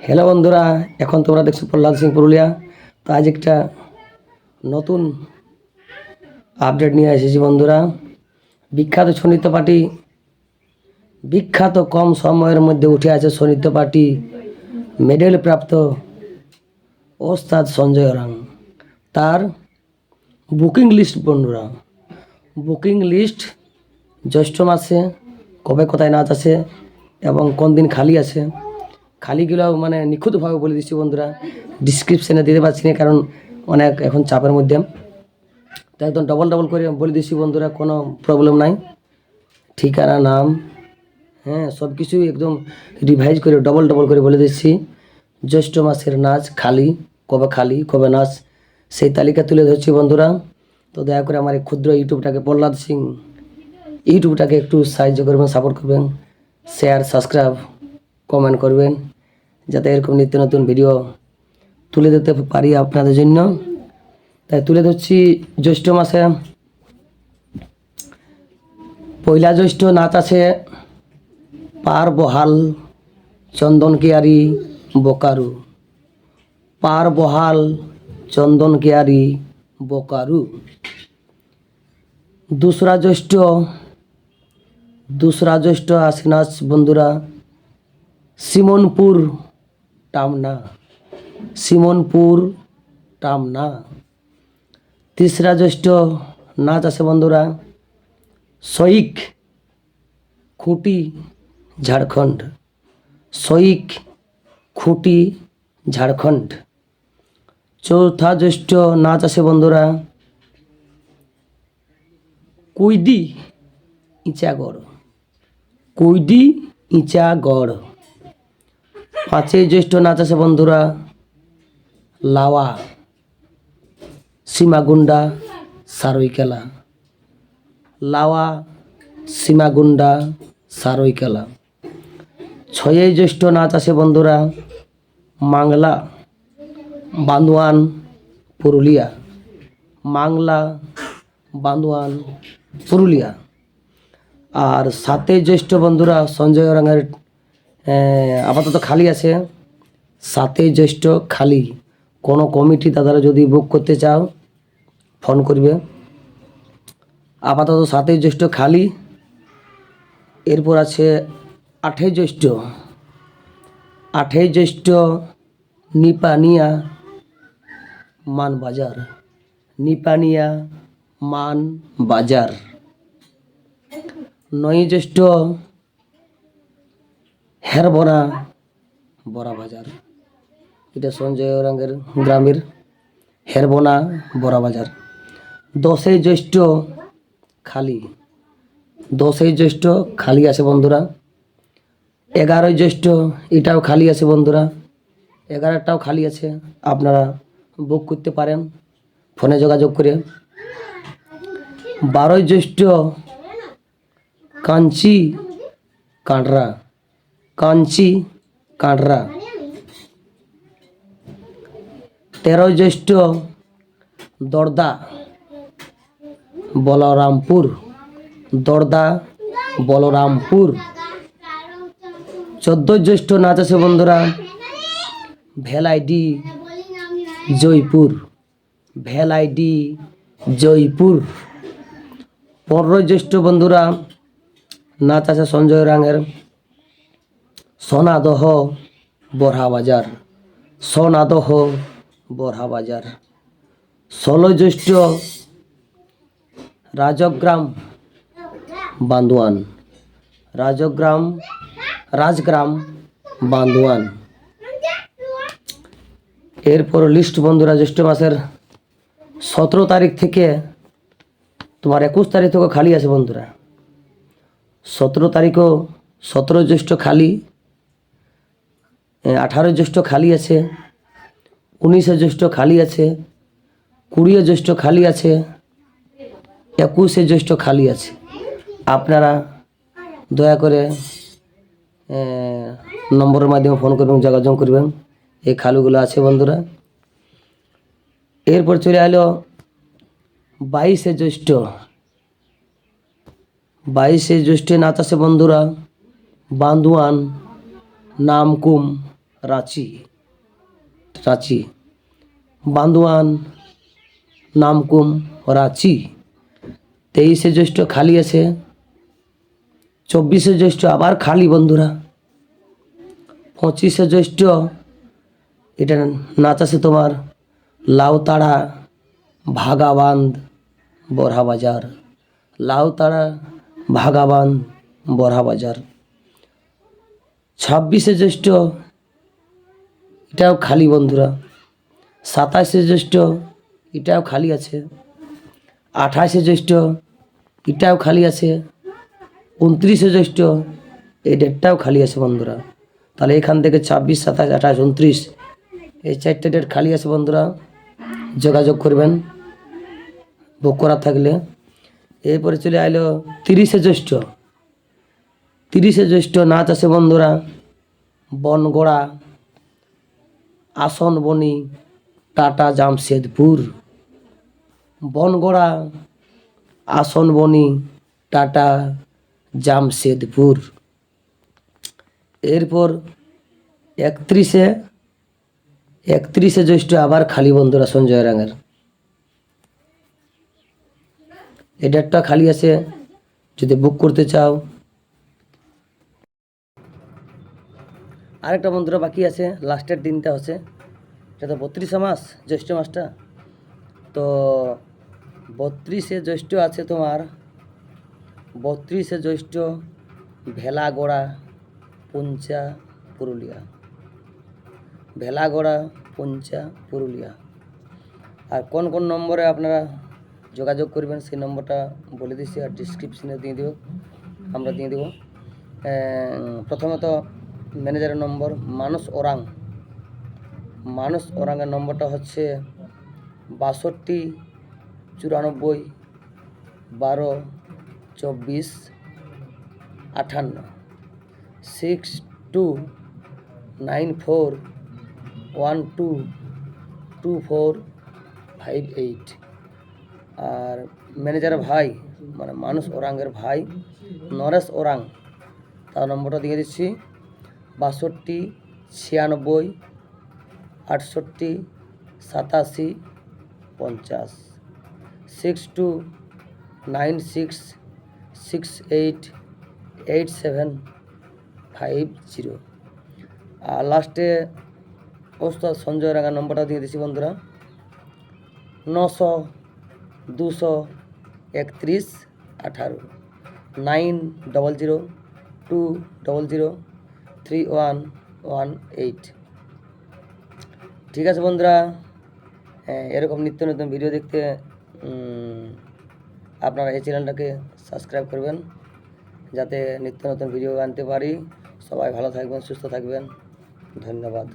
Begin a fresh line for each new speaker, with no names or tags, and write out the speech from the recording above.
Hello বন্ধুরা, এখন তোমরা দেখছ প্রহ্লাদ সিং পুরুলিয়া। তো আজ একটা নতুন আপডেট নিয়ে এসেছি বন্ধুরা। বিখ্যাত সনিত্য পার্টি, বিখ্যাত কম সময়ের মধ্যে উঠে আছে সনিত্য পার্টি মেডেল প্রাপ্ত ওস্তাদ সঞ্জয় রাং। তার বুকিং লিস্ট বন্ধুরা, বুকিং লিস্ট জ্যৈষ্ঠ মাসে কবে কোথায় নাচ আছে এবং কোন দিন খালি আছে খালিগুলো মানে নিখুঁতভাবে বলে দিচ্ছি বন্ধুরা। ডিসক্রিপশানে দিতে পারছি না, কারণ অনেক এখন চাপের মধ্যে। তো একদম ডবল ডবল করে বলে দিচ্ছি বন্ধুরা, কোনো প্রবলেম নাই। ঠিকানা, নাম হ্যাঁ সব কিছুই একদম রিভাইজ করে ডবল ডবল করে বলে দিচ্ছি। জ্যৈষ্ঠ মাসের নাচ, খালি, কবে খালি, কবে নাচ, সেই তালিকা তুলে ধরছি বন্ধুরা। তো দয়া করে আমার এই ক্ষুদ্র ইউটিউবটাকে প্রহ্লাদ সিং, ইউটিউবটাকে একটু সাহায্য করবেন সাপোর্ট করবেন। শেয়ার সাবস্ক্রাইব কমেন্ট করবেন, যাতে এরকম নিত্য নতুন ভিডিও তুলে দিতে পারি আপনাদের জন্য। তাই তুলে ধরছি জ্যৈষ্ঠ মাসে। পয়লা জ্যৈষ্ঠ নাচ আছে পার বহাল চন্দন কেয়ারি, বোকারু। পার বহাল চন্দন কেয়ারি, বোকারু। দুসরা জ্যৈষ্ঠ দুসরা জ্যৈষ্ঠ আসে নাচ বন্ধুরা। সিমনপুর টামনা। সিমনপুর টামনা। তিসরা জ্যৈষ্ঠ নাচ আছে বন্ধুরা সৈক খুঁটি ঝাড়খণ্ড। সৈক খুঁটি ঝাড়খণ্ড। চৌথা জ্যৈষ্ঠ নাচ আছে বন্ধুরা কুইদি ইচাগড়। কুইদি ইচাগড়। পাঁচই জ্যৈষ্ঠ নাচ আছে বন্ধুরা। লাওয়া, সীমাগুন্ডা, সারৈকেলা। লাওয়া, সীমাগুন্ডা, সারৈকেলা। ছয়ই জ্যৈষ্ঠ নাচ আছে বন্ধুরা, মাংলা, বান্দোয়ান, পুরুলিয়া। মাংলা, বান্দোয়ান, পুরুলিয়া। আর সাতই জ্যৈষ্ঠ বন্ধুরা, সঞ্জয় রঙের আপাতত খালি আছে। সাতই জ্যৈষ্ঠ খালি। কোনো কমিটি দাদারা যদি বুক করতে চাও ফোন করবে। আপাতত সাতই জ্যৈষ্ঠ খালি। এরপর আছে আঠই জ্যৈষ্ঠ। আঠই জ্যৈষ্ঠ নিপানিয়া মান বাজার নিপানিয়া মান বাজার নয় জ্যৈষ্ঠ হেরবনা বড়া বাজার। এটা সঞ্জয় রঙের গ্রামের হেরবনা বড়া বাজার। দশই জ্যৈষ্ঠ খালি। দশই জ্যৈষ্ঠ খালি আছে বন্ধুরা। এগারোই জ্যৈষ্ঠ এটাও খালি আছে বন্ধুরা। এগারোটাও খালি আছে, আপনারা বুক করতে পারেন। ফোনে যোগাযোগ করে। বারোই জ্যৈষ্ঠ কাঞ্চি কাঁটরা কাঞ্চি কাঁটরা তেরোই জ্যৈষ্ঠ দর্দা, বলরামপুর। দর্দা, বলরামপুর। চোদ্দোই জ্যৈষ্ঠ নাচ আছে বন্ধুরা, ভেলাইডি জয়পুর। ভেলাইডি জয়পুর। পনেরোই জ্যৈষ্ঠ বন্ধুরা, নাচ আছে সঞ্জয় রাঙের। সোনাদহ বরহা বাজার সোনাদহ বরহা বাজার ষোলোই জ্যৈষ্ঠ রাজগ্রাম বান্দোয়ান। রাজগ্রাম রাজগ্রাম বান্দোয়ান। এরপর লিস্ট বন্ধুরা জ্যৈষ্ঠ মাসের সতেরো তারিখ থেকে তোমার একুশ তারিখ থেকে খালি আছে বন্ধুরা। সতেরো তারিখও সতেরো জ্যৈষ্ঠ খালি। আঠারো জ্যৈষ্ঠ খালি আছে, উনিশে জ্যৈষ্ঠ খালি আছে, কুড়িয়ে জ্যৈষ্ঠ খালি আছে, একুশে জ্যৈষ্ঠ খালি আছে। আপনারা দয়া করে নম্বরের মাধ্যমে ফোন করবেন, যোগাযোগ করবেন। এই খালুগুলো আছে বন্ধুরা। এরপর চলে এলো বাইশে জ্যৈষ্ঠ। বাইশে জ্যৈষ্ঠে নাচ আছে বন্ধুরা। বান্দুয়ান, নামকুম। রাঁচি রাঁচি। বান্দোয়ান, নামকুম, রাঁচি। তেইশে জ্যৈষ্ঠ খালি আছে। চব্বিশে জ্যৈষ্ঠ আবার খালি বন্ধুরা। পঁচিশে জ্যৈষ্ঠ, এটা নাচ আছে তোমার, লাউতাড়া ভাগাবান্ধ বরহা বাজার লাউতাড়া ভাগাবান্ধ বরহা বাজার ছাব্বিশে জ্যৈষ্ঠ এটাও খালি বন্ধুরা। সাতাশে জ্যৈষ্ঠ, এটাও খালি আছে। আঠাশে জ্যৈষ্ঠ, এটাও খালি আছে। উনত্রিশে জ্যৈষ্ঠ, এই ডেটটাও খালি আছে বন্ধুরা। তাহলে এখান থেকে ছাব্বিশ সাতাশ আঠাশ উনত্রিশ, এই চারটে ডেট খালি আছে বন্ধুরা। যোগাযোগ করবেন বুক করা থাকলে। এরপরে চলে আইলো তিরিশে জ্যৈষ্ঠ। তিরিশে জ্যৈষ্ঠ নাচ আছে বন্ধুরা। বনগড়া। আসনবনি টাটা জামশেদপুর। বনগড়া আসনবনি টাটা জামশেদপুর। এরপর একত্রিশে একত্রিশে জ্যৈষ্ঠ আবার খালি বন্ধুরা সঞ্জয় রাঙের এই ডেটটা খালি আছে, যদি বুক করতে চাও। আরেকটা বন্ধুরা বাকি আছে, লাস্টের দিনটা হচ্ছে। এটা তো বত্রিশে মাস, জ্যৈষ্ঠ মাসটা। তো বত্রিশে জ্যৈষ্ঠ আছে তোমার, বত্রিশে জ্যৈষ্ঠ ভেলাগড়া, পুঞ্চা, পুরুলিয়া। ভেলাগড়া, পুঞ্চা, পুরুলিয়া। আর কোন কোন নম্বরে আপনারা যোগাযোগ করবেন, সেই নম্বরটা বলে দিচ্ছি আর ডিসক্রিপশনে দিয়ে দেবো আমরা দিয়ে দেবো। প্রথমত ম্যানেজারের নম্বর মানস ওরাং। মানস ওরাংয়ের নম্বরটা হচ্ছে বাষট্টি, চুরানব্বই, বারো, চব্বিশ আটান্ন six two nine four one two two four five eight. আর ম্যানেজারের ভাই মানে মানুষ ওরাঙ্গের ভাই নরেশ ওরাং, তার নম্বরটা দিয়ে দিচ্ছি। বাষট্টি, ছিয়ানব্বই, আটষট্টি, সাতাশি, পঞ্চাশ। Six two nine six six eight eight seven five zero আর লাস্টে ওস্তাদ সঞ্জয় রাঙার নম্বরটা দিয়ে দিচ্ছি বন্ধুরা। নশো, দুশো একত্রিশ, আঠারো। Nine double zero two double zero three one one eight ঠিক আছে বন্ধুরা হ্যাঁ এরকম নিত্য নতুন ভিডিও দেখতে আপনারা এই চ্যানেলটাকে সাবস্ক্রাইব করবেন, যাতে নিত্য নতুন ভিডিও আনতে পারি। সবাই ভালো থাকবেন, সুস্থ থাকবেন। ধন্যবাদ।